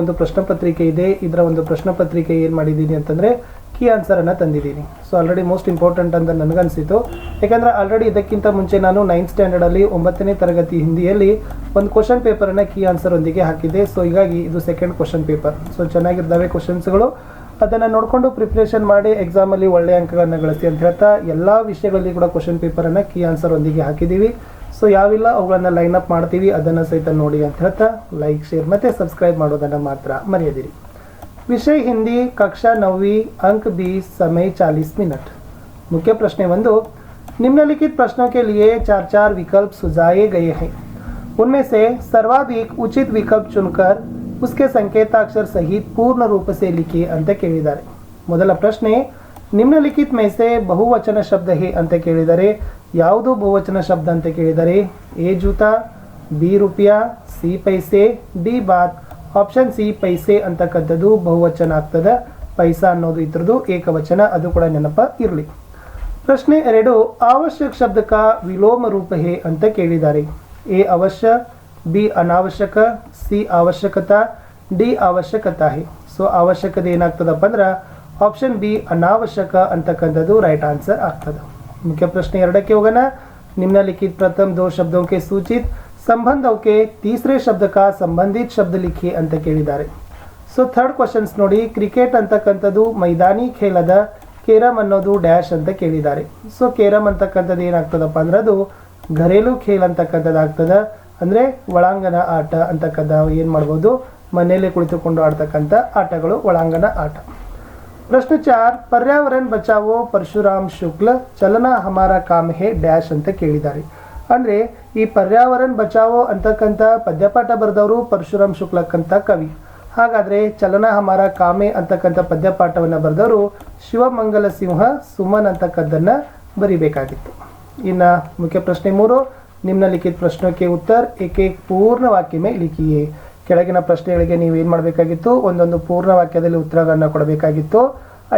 ಒಂದು ಪ್ರಶ್ನೆ ಪತ್ರಿಕೆ ಇದೆ, ಇದರ ಒಂದು ಪ್ರಶ್ನೆ ಪತ್ರಿಕೆ ಏನು ಮಾಡಿದ್ದೀನಿ ಅಂತಂದರೆ ಕೀ ಆನ್ಸರನ್ನು ತಂದಿದ್ದೀನಿ. ಸೊ ಆಲ್ರೆಡಿ ಮೋಸ್ಟ್ ಇಂಪಾರ್ಟೆಂಟ್ ಅಂತ ನನಗನ್ಸಿತು. ಯಾಕಂದರೆ ಆಲ್ರೆಡಿ ಇದಕ್ಕಿಂತ ಮುಂಚೆ ನಾನು ನೈನ್ತ್ ಸ್ಟ್ಯಾಂಡರ್ಡಲ್ಲಿ ಒಂಬತ್ತನೇ ತರಗತಿ ಹಿಂದಿಯಲ್ಲಿ ಒಂದು ಕ್ವಶನ್ ಪೇಪರನ್ನು ಕೀ ಆನ್ಸರ್ ಒಂದಿಗೆ ಹಾಕಿದ್ದೆ. ಸೊ ಹೀಗಾಗಿ ಇದು ಸೆಕೆಂಡ್ ಕ್ವಶನ್ ಪೇಪರ್ ಸೊ ಚೆನ್ನಾಗಿರ್ತವೆ ಕ್ವಶನ್ಸ್ಗಳು ಅದನ್ನು ನೋಡಿಕೊಂಡು ಪ್ರಿಪ್ರೇಷನ್ ಮಾಡಿ ಎಕ್ಸಾಮಲ್ಲಿ ಒಳ್ಳೆಯ ಅಂಕಗಳನ್ನು ಗಳಿಸಿ ಅಂತ ಹೇಳ್ತಾ, ಎಲ್ಲ ವಿಷಯಗಳಲ್ಲಿ ಕೂಡ ಕ್ವಶನ್ ಪೇಪರನ್ನು ಕೀ ಆನ್ಸರ್ ಒಂದಿಗೆ ಹಾಕಿದ್ದೀವಿ. ಸೊ ಯಾವಿಲ್ಲ ಅವುಗಳನ್ನ ಲೈನ್ ಅಪ್ ಮಾಡ್ತೀವಿ ಅದನ್ನು ಸಹಿತ ನೋಡಿ ಅಂತ ಹೇಳ್ತಾ ಲೈಕ್ ಶೇರ್ ಮತ್ತು ಸಬ್ಸ್ಕ್ರೈಬ್ ಮಾಡೋದನ್ನು ಮಾತ್ರ ಮರೆಯದಿರಿ ವಿಷಯ ಹಿಂದಿ ಕಕ್ಷಾ नौवीं अंक बीस समय चालीस मिनट मुख्य प्रश्न ಒಂದು निम्नलिखित प्रश्नों के लिए चार चार विकल्प सुझाए गए हैं उनमें से सर्वाधिक उचित विकल्प चुनकर उसके संकेताक्षर सहित पूर्ण रूप से लिखिए ಅಂತ ಕೇಳಿದ್ದಾರೆ ಮೊದಲ ಪ್ರಶ್ನೆ ನಿಮ್ನಲಿಖಿತ್ ಮೇ ಸೆ ಬಹುವಚನ ಶಬ್ದ ಹೇ ಅಂತ ಕೇಳಿದರೆ ಯಾವುದು ಬಹುವಚನ ಶಬ್ದ ಅಂತ ಕೇಳಿದರೆ, ಎ ಜೂತಾ, ಬಿ ರೂಪಿಯಾ, ಸಿ ಪೈಸೆ, ಡಿ ಬಾತ್, ಆಪ್ಷನ್ ಸಿ ಪೈಸೆ ಅಂತಕ್ಕಂಥದ್ದು ಬಹುವಚನ ಆಗ್ತದೆ. ಪೈಸಾ ಅನ್ನೋದು ಇದ್ರದ್ದು ಏಕವಚನ, ಅದು ಕೂಡ ನೆನಪ ಇರಲಿ. ಪ್ರಶ್ನೆ ಎರಡು, ಅವಶ್ಯಕ ಶಬ್ದಕ ವಿಲೋಮ ರೂಪ ಹೇ ಅಂತ ಕೇಳಿದ್ದಾರೆ. ಎ ಅವಶ್ಯ, ಬಿ ಅನಾವಶ್ಯಕ, ಸಿ ಅವಶ್ಯಕತಾ, ಡಿ ಅವಶ್ಯಕತಾ ಹೇ. ಸೊ, ಅವಶ್ಯಕತೆ ಏನಾಗ್ತದಪ್ಪ ಅಂದ್ರೆ, ಆಪ್ಷನ್ ಬಿ ಅನಾವಶ್ಯಕ ಅಂತಕ್ಕಂಥದ್ದು ರೈಟ್ ಆನ್ಸರ್ ಆಗ್ತದೆ. मुख्य प्रश्न ಎರಡಕ್ಕೆ ಹೋಗೋಣ निम्नलिखित प्रथम दो शब्दों के सूचित संबंधों के तीसरे शब्द का संबंधित शब्द लिखिए ಅಂತ ಕೇಳಿದ್ದಾರೆ ಸೊ ಥರ್ಡ್ ಕ್ವಶನ್ಸ್ ನೋಡಿ ಕ್ರಿಕೆಟ್ ಅಂತಕ್ಕಂಥದ್ದು ಮೈದಾನಿ ಖೇಲದ ಕೇರಮ್ ಅನ್ನೋದು ಡ್ಯಾಶ್ ಅಂತ ಕೇಳಿದ್ದಾರೆ ಸೊ ಕೇರಮ್ ಅಂತಕ್ಕಂಥದ್ದು ಏನಾಗ್ತದಪ್ಪ ಅಂದ್ರೆ ಅದು ಘರೇಲು ಖೇಲ್ ಅಂತಕ್ಕಂಥದ್ದು ಆಗ್ತದ ಅಂದರೆ ಒಳಾಂಗಣ ಆಟ ಅಂತಕ್ಕಂಥ ಏನು ಮಾಡ್ಬೋದು ಮನೆಯಲ್ಲೇ ಕುಳಿತುಕೊಂಡು ಆಡ್ತಕ್ಕಂಥ ಆಟಗಳು ಒಳಾಂಗಣ ಆಟ ಪ್ರಶ್ನೆ ಚಾರ್ ಪರ್ಯಾವರಣ ಬಚಾವೋ ಪರಶುರಾಮ್ ಶುಕ್ಲ, ಚಲನ ಹಮಾರ ಕಾಮ್ ಹೇ ಡ್ಯಾಶ್ ಅಂತ ಕೇಳಿದ್ದಾರೆ. ಅಂದರೆ ಈ ಪರ್ಯಾವರಣ ಬಚಾವೋ ಅಂತಕ್ಕಂಥ ಪದ್ಯಪಾಠ ಬರೆದವರು ಪರಶುರಾಮ್ ಶುಕ್ಲಕ್ಕಂಥ ಕವಿ. ಹಾಗಾದರೆ ಚಲನ ಹಮಾರ ಕಾಮೆ ಅಂತಕ್ಕಂಥ ಪದ್ಯಪಾಠವನ್ನು ಬರೆದವರು ಶಿವಮಂಗಲ ಸಿಂಹ ಸುಮನ್ ಅಂತಕ್ಕದ್ದನ್ನು ಬರಿಬೇಕಾಗಿತ್ತು. ಇನ್ನು ಮುಖ್ಯ ಪ್ರಶ್ನೆ ಮೂರು ನಿಮ್ನಲಿಖಿತ ಪ್ರಶ್ನಕ್ಕೆ ಉತ್ತರ, ಏಕೆ ಪೂರ್ಣ ವಾಕ್ಯ ಮೇ ಲಿಖಿಯೇ? ಕೆಳಗಿನ ಪ್ರಶ್ನೆಗಳಿಗೆ ನೀವು ಏನು ಮಾಡಬೇಕಾಗಿತ್ತು? ಒಂದೊಂದು ಪೂರ್ಣ ವಾಕ್ಯದಲ್ಲಿ ಉತ್ತರಗಳನ್ನು ಕೊಡಬೇಕಾಗಿತ್ತು.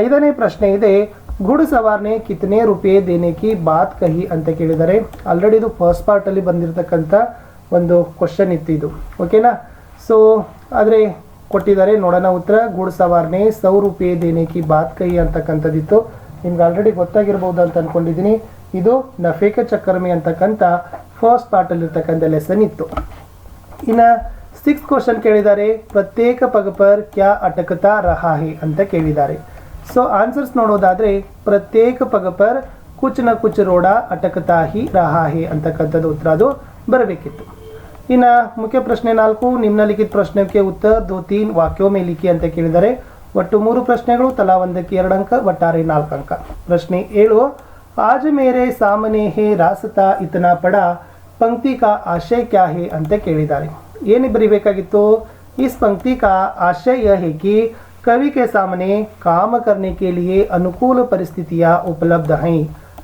ಐದನೇ ಪ್ರಶ್ನೆ ಇದೆ, ಗುಡ್ ಸವಾರ್ನೆ ಕಿತನೆ ರೂಪಾಯಿ ದೇನೇಕಿ ಬಾತ್ ಕಹಿ ಅಂತ ಕೇಳಿದರೆ ಆಲ್ರೆಡಿ ಇದು ಫಸ್ಟ್ ಪಾರ್ಟಲ್ಲಿ ಬಂದಿರತಕ್ಕಂಥ ಒಂದು ಕ್ವಶನ್ ಇತ್ತು ಇದು. ಓಕೆನಾ ಸೊ ಆದರೆ ಕೊಟ್ಟಿದ್ದಾರೆ, ನೋಡೋಣ ಉತ್ತರ. ಗುಡ್ ಸವಾರ್ನೆ ಸೌ ರೂಪಾಯಿ ದೇನೇಕಿ ಬಾತ್ ಕಹಿ ಅಂತಕ್ಕಂಥದ್ದಿತ್ತು. ನಿಮ್ಗೆ ಆಲ್ರೆಡಿ ಗೊತ್ತಾಗಿರ್ಬೋದು ಅಂತ ಅನ್ಕೊಂಡಿದ್ದೀನಿ. ಇದು ನಫೇಕ ಚಕ್ರಮಿ ಅಂತಕ್ಕಂಥ ಫಸ್ಟ್ ಪಾರ್ಟಲ್ಲಿರ್ತಕ್ಕಂಥ ಲೆಸನ್ ಇತ್ತು. ಇನ್ನು ಸಿಕ್ಸ್ ಕ್ವಶನ್ ಕೇಳಿದ್ದಾರೆ. ಪ್ರತ್ಯೇಕ ಪಗ ಪರ್ ಕ್ಯಾ ಅಟಕತಾ ರಹಾಹೆ ಅಂತ ಕೇಳಿದ್ದಾರೆ. ಸೊ ಆನ್ಸರ್ಸ್ ನೋಡೋದಾದರೆ ಪ್ರತ್ಯೇಕ ಪಗ ಪರ್ನ ಕುಚ್ ರೋಡ ಅಟಕತಾ ಹಿ ರಹಾಹೆ ಅಂತಕ್ಕಂಥದ್ದು ಉತ್ತರ ಅದು ಬರಬೇಕಿತ್ತು. ಇನ್ನು ಮುಖ್ಯ ಪ್ರಶ್ನೆ ನಾಲ್ಕು, ನಿಮ್ನಲಿಖಿತ ಪ್ರಶ್ನೆಗೆ ಉತ್ತರ ದೋ ತೀನ್ ವಾಕ್ಯೋಮೆ ಲಿಖಿ ಅಂತ ಕೇಳಿದ್ದಾರೆ. ಒಟ್ಟು ಮೂರು ಪ್ರಶ್ನೆಗಳು, ತಲಾ ಒಂದಕ್ಕೆ ಎರಡು ಅಂಕ, ಒಟ್ಟಾರೆ ನಾಲ್ಕು ಅಂಕ. ಪ್ರಶ್ನೆ ಏಳು, ಆಜ ಮೇರೆ ಸಾಮನೆ ಹೇ ರಾಸತ ಇತನಾ ಪಡ, ಪಂಕ್ತಿ ಕಾ ಆಶಯ ಕ್ಯಾ ಹೇ ಅಂತ ಕೇಳಿದ್ದಾರೆ. ಏನು ಬರೀಬೇಕಾಗಿತ್ತು इस पंक्ति का आशय यह है कि कवि के सामने काम करने के लिए अनुकूल परिस्थितियां उपलब्ध हैं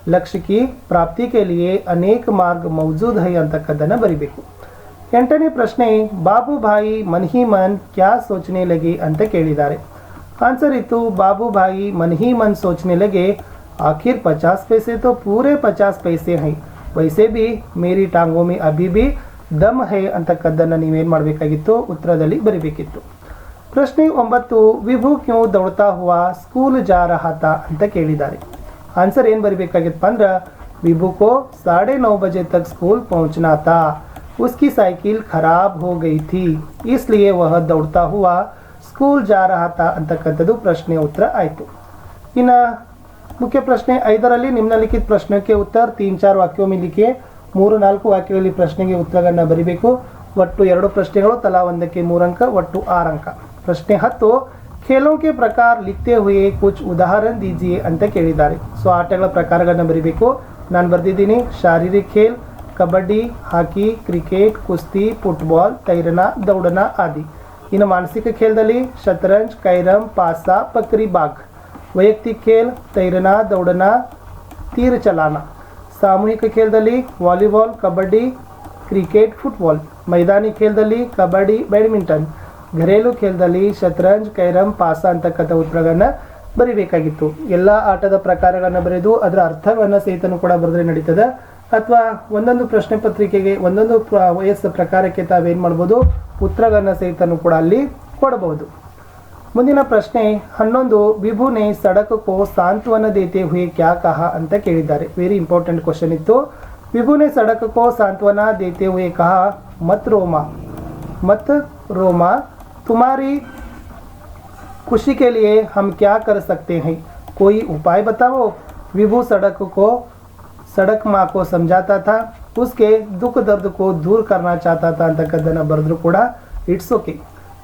लक्ष्य की प्राप्ति के लिए अनेक मार्ग मौजूद है ಅಂತಕ್ಕದ್ದನ್ನು ಬರಿಬೇಕು ಎಂಟನೇ ಪ್ರಶ್ನೆ ಬಾಬುಭಾಯಿ ಮನ್ ಹಿ ಮನ್ ಕ್ಯಾ ಸೋಚನೆ ಲಗಿ ಅಂತ ಕೇಳಿದ್ದಾರೆ आंसर इतु बाबू भाई मन ही मन सोचने लगे आखिर पचास पैसे तो पूरे पचास पैसे हैं वैसे भी मेरी टांगों में अभी भी ದಮ್ ಹೇ ಅಂತಕ್ಕದ್ದನ್ನು ನೀವೇನು ಮಾಡಬೇಕಾಗಿತ್ತು ಉತ್ತರದಲ್ಲಿ ಬರಿಬೇಕಿತ್ತು ಪ್ರಶ್ನೆ ಒಂಬತ್ತು ವಿಭು ಕ್ಯೂ ದೌಡ್ತಾ ಹುವಾ ಸ್ಕೂಲ್ ಜಾ ರಹಾತ ಅಂತ ಕೇಳಿದ್ದಾರೆ ಆನ್ಸರ್ ಏನು ಬರಿಬೇಕಾಗಿತ್ತಪ್ಪ ಅಂದ್ರೆ विभू को साढ़े नौ बजे तक स्कूल पहुंचना था उसकी साइकिल खराब हो गई थी इसलिए वह दौड़ता हुआ ಸ್ಕೂಲ್ ಜಾ ರಹಾತ ಅಂತಕ್ಕಂಥದ್ದು ಪ್ರಶ್ನೆಯ ಉತ್ತರ ಆಯಿತು ಇನ್ನು ಮುಖ್ಯ ಪ್ರಶ್ನೆ ಐದರಲ್ಲಿ ನಿಮ್ನಲಿಖಿತ ಪ್ರಶ್ನೆಗೆ ಉತ್ತರ ತೀನ್ ಚಾರ್ ವಾಕ್ಯೋ ಮಿಲಿಕೆ ಮೂರು ನಾಲ್ಕು ವಾಕ್ಯಗಳಲ್ಲಿ ಪ್ರಶ್ನೆಗೆ ಉತ್ತರಗಳನ್ನು ಬರಿಬೇಕು. ಒಟ್ಟು ಎರಡು ಪ್ರಶ್ನೆಗಳು, ತಲಾ ಒಂದಕ್ಕೆ ಮೂರಂಕ ಒಟ್ಟು ಆರು ಅಂಕ. ಪ್ರಶ್ನೆ ಹತ್ತು ಖೇಲೋ ಕೆ ಪ್ರಕಾರ ಲಿಖತೆ ಹುಯೇ ಕುಚ್ ಉದಾಹರಣೆ ದೀಜಿಯೇ ಅಂತ ಕೇಳಿದ್ದಾರೆ. ಸೊ, ಆಟಗಳ ಪ್ರಕಾರಗಳನ್ನು ಬರಿಬೇಕು. ನಾನು ಬರೆದಿದ್ದೀನಿ, ಶಾರೀರಿಕ ಖೇಲ್, ಕಬಡ್ಡಿ, ಹಾಕಿ, ಕ್ರಿಕೆಟ್, ಕುಸ್ತಿ, ಫುಟ್ಬಾಲ್, ತೈರನ, ದೌಡನ ಆದಿ. ಇನ್ನು ಮಾನಸಿಕ ಖೇಲದಲ್ಲಿ ಶತರಂಜ್, ಕೈರಂ, ಪಾಸಾ, ಪಕ್ರಿ, ಬಾಗ್. ವೈಯಕ್ತಿಕ ಖೇಲ್, ತೈರನ, ದೌಡನ, ತೀರ್ ಚಲಾನ. ಸಾಮೂಹಿಕ ಖೇಲದಲ್ಲಿ ವಾಲಿಬಾಲ್, ಕಬಡ್ಡಿ, ಕ್ರಿಕೆಟ್, ಫುಟ್ಬಾಲ್, ಮೈದಾನಿ ಖೇಲದಲ್ಲಿ ಕಬಡ್ಡಿ, ಬ್ಯಾಡ್ಮಿಂಟನ್, ಘರೇಲು ಖೇಲದಲ್ಲಿ ಶತರಂಜ್, ಕೈರಂ, ಪಾಸ ಅಂತಕ್ಕಂಥ ಉತ್ತರಗಳನ್ನು ಬರಿಬೇಕಾಗಿತ್ತು. ಎಲ್ಲ ಆಟದ ಪ್ರಕಾರಗಳನ್ನು ಬರೆದು ಅದರ ಅರ್ಥವನ್ನು ಸಹಿತನೂ ಕೂಡ ಬರೆದ್ರೆ ನಡೀತದೆ? ಅಥವಾ ಒಂದೊಂದು ಪ್ರಶ್ನೆ ಪತ್ರಿಕೆಗೆ ಒಂದೊಂದು ವಯಸ್ಸು ಪ್ರಕಾರಕ್ಕೆ ತಾವೇನು ಮಾಡ್ಬೋದು? ಉತ್ತರಗಳನ್ನು ಸಹಿತನೂ ಕೂಡ ಅಲ್ಲಿ ಕೊಡಬಹುದು. ಮುಂದಿನ ಪ್ರಶ್ನೆ ಹನ್ನೊಂದು ವಿಭುನೆ ಸಡಕಕ್ಕೋ ಸಾಂತ್ವನ ದೇತೆ ಹುಯೆ ಕ್ಯಾ ಕಹ ಅಂತ ಕೇಳಿದ್ದಾರೆ ವೆರಿ ಇಂಪಾರ್ಟೆಂಟ್ ಕ್ವಶನ್ ಇತ್ತು ವಿಭುನೆ ಸಡಕಕ್ಕೋ ಸಾಂತ್ವನ ದೇತೆ ಹುಯೆ ಕಹ ಮತ್ ರೋಮಾ मत रोमा तुम्हारी खुशी के लिए हम क्या कर सकते हैं कोई उपाय बताओ विभू सड़क को सड़क माँ को समझाता था उसके दुख दर्द को दूर करना चाहता था ಅಂತಕ್ಕದ್ದನ್ನು ಬರೆದ್ರು ಕೂಡ ಇಟ್ಸ್ ಓಕೆ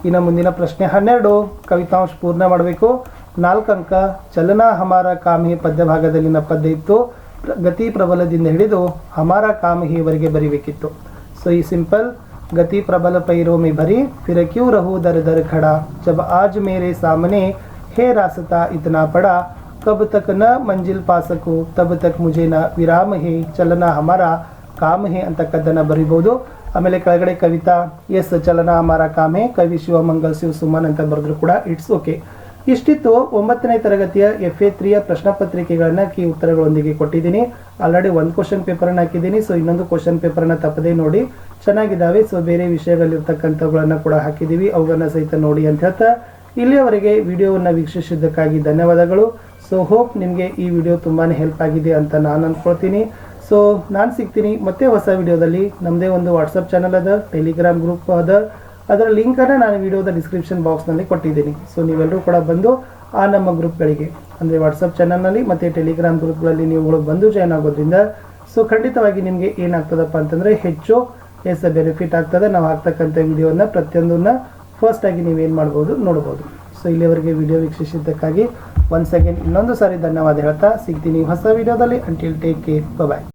ಇನ್ನು ಮುಂದಿನ ಪ್ರಶ್ನೆ ಹನ್ನೆರಡು. ಕವಿತಾಂಶ ಪೂರ್ಣ ಮಾಡಬೇಕು. ನಾಲ್ಕು ಅಂಕ ಚಲನ ಹಮಾರ ಕಾಮಿ ಪದ್ಯ ಭಾಗದಲ್ಲಿನ ಪದ್ಯ ಇತ್ತು. ಗತಿ ಪ್ರಬಲದಿಂದ ಹಿಡಿದು ಹಮಾರ ಕಾಮಿಹಿವರೆಗೆ ಬರಿಬೇಕಿತ್ತು. ಸೊ, ಈ ಸಿಂಪಲ್. ಗತಿ ಪ್ರಬಲ ಪೈರೋಮಿ ಬರಿ, ಫಿರ ಕ್ಯೂ ರಹು ದರ ದರ ಖಡಾ. ಜಬ ಆಜ್ ಮೇರೆ ಸಾಮನೆ, ಹೇ ರಾಸತಾ ಇತನಾ ಪಡಾ. ಕಬ್ ತಕ್ನ ಮಂಜಿಲ್ ಪಾಸಕು, ತಬ್ ತಕ್ ಮುಜೇನ ವಿರಾಮ ಹೇ, ಚಲನ ಹಮಾರ ಕಾಮ ಹೇ ಅಂತಕ್ಕದ್ದನ್ನು ಬರಿಬೋದು. ಆಮೇಲೆ ಕೆಳಗಡೆ ಕವಿತಾ, ಎಸ್ ಚಲನ, ಅಮರ ಕಾಮೆ, ಕವಿ ಶಿವಮಂಗಲ್, ಶಿವ ಸುಮನ್ ಅಂತ ಬರೆದ್ರು ಕೂಡ ಇಟ್ಸ್ ಓಕೆ. ಇಷ್ಟಿತ್ತು ಒಂಬತ್ತನೇ ತರಗತಿಯ ಎಫ್ ಎ ತ್ರೀಯ ಪ್ರಶ್ನೆ ಪತ್ರಿಕೆಗಳನ್ನ ಕೀ ಉತ್ತರಗಳೊಂದಿಗೆ ಕೊಟ್ಟಿದ್ದೀನಿ. ಆಲ್ರೆಡಿ ಒಂದು ಕ್ವಶನ್ ಪೇಪರನ್ನು ಹಾಕಿದ್ದೀನಿ ಸೊ ಇನ್ನೊಂದು ಕ್ವಶನ್ ಪೇಪರನ್ನು ತಪ್ಪದೇ ನೋಡಿ. ಚೆನ್ನಾಗಿದ್ದಾವೆ ಸೊ ಬೇರೆ ವಿಷಯಗಳಿರ್ತಕ್ಕಂಥವುಗಳನ್ನ ಕೂಡ ಹಾಕಿದ್ದೀವಿ. ಅವುಗಳನ್ನ ಸಹಿತ ನೋಡಿ ಅಂತ ಹೇಳ್ತಾ ಇಲ್ಲಿಯವರೆಗೆ ವಿಡಿಯೋವನ್ನು ವೀಕ್ಷಿಸಿದ್ದಕ್ಕಾಗಿ ಧನ್ಯವಾದಗಳು. ಸೊ ಹೋಪ್ ನಿಮಗೆ ಈ ವಿಡಿಯೋ ತುಂಬಾ ಹೆಲ್ಪ್ ಆಗಿದೆ ಅಂತ ನಾನು ಅಂದ್ಕೊಳ್ತೀನಿ ಸೊ ನಾನು ಸಿಗ್ತೀನಿ. ಮತ್ತೆ ಹೊಸ ವಿಡಿಯೋದಲ್ಲಿ ನಮ್ಮದೇ ಒಂದು ವಾಟ್ಸಪ್ ಚಾನಲ್ ಅದ ಟೆಲಿಗ್ರಾಮ್ ಗ್ರೂಪ್ ಅದ. ಅದರ ಲಿಂಕನ್ನು ನಾನು ವಿಡಿಯೋದ ಡಿಸ್ಕ್ರಿಪ್ಷನ್ ಬಾಕ್ಸ್ನಲ್ಲಿ ಕೊಟ್ಟಿದ್ದೀನಿ. ಸೊ ನೀವೆಲ್ಲರೂ ಕೂಡ ಬಂದು ಆ ನಮ್ಮ ಗ್ರೂಪ್ಗಳಿಗೆ ಅಂದರೆ ವಾಟ್ಸಪ್ ಚಾನಲ್ನಲ್ಲಿ ಮತ್ತು ಟೆಲಿಗ್ರಾಮ್ ಗ್ರೂಪ್ಗಳಲ್ಲಿ ನೀವುಗಳು ಬಂದು ಜಾಯ್ನ್ ಆಗೋದ್ರಿಂದ ಸೊ ಖಂಡಿತವಾಗಿ ನಿಮಗೆ ಏನಾಗ್ತದಪ್ಪ ಅಂತಂದರೆ ಹೆಚ್ಚು ಎಸ್ ಬೆನಿಫಿಟ್ ಆಗ್ತದೆ. ನಾವು ಹಾಕ್ತಕ್ಕಂಥ ವಿಡಿಯೋನ ಪ್ರತಿಯೊಂದನ್ನು ಫಸ್ಟ್ ಆಗಿ ನೀವೇನು ಮಾಡ್ಬೋದು ನೋಡ್ಬೋದು. ಸೊ ಇಲ್ಲಿವರೆಗೆ ವಿಡಿಯೋ ವೀಕ್ಷಿಸಿದ್ದಕ್ಕಾಗಿ ಒನ್ ಸೆಕೆಂಡ್ ಇನ್ನೊಂದು ಸಾರಿ ಧನ್ಯವಾದ ಹೇಳ್ತಾ, ಸಿಗ್ತೀನಿ ಹೊಸ ವಿಡಿಯೋದಲ್ಲಿ. Until take care bye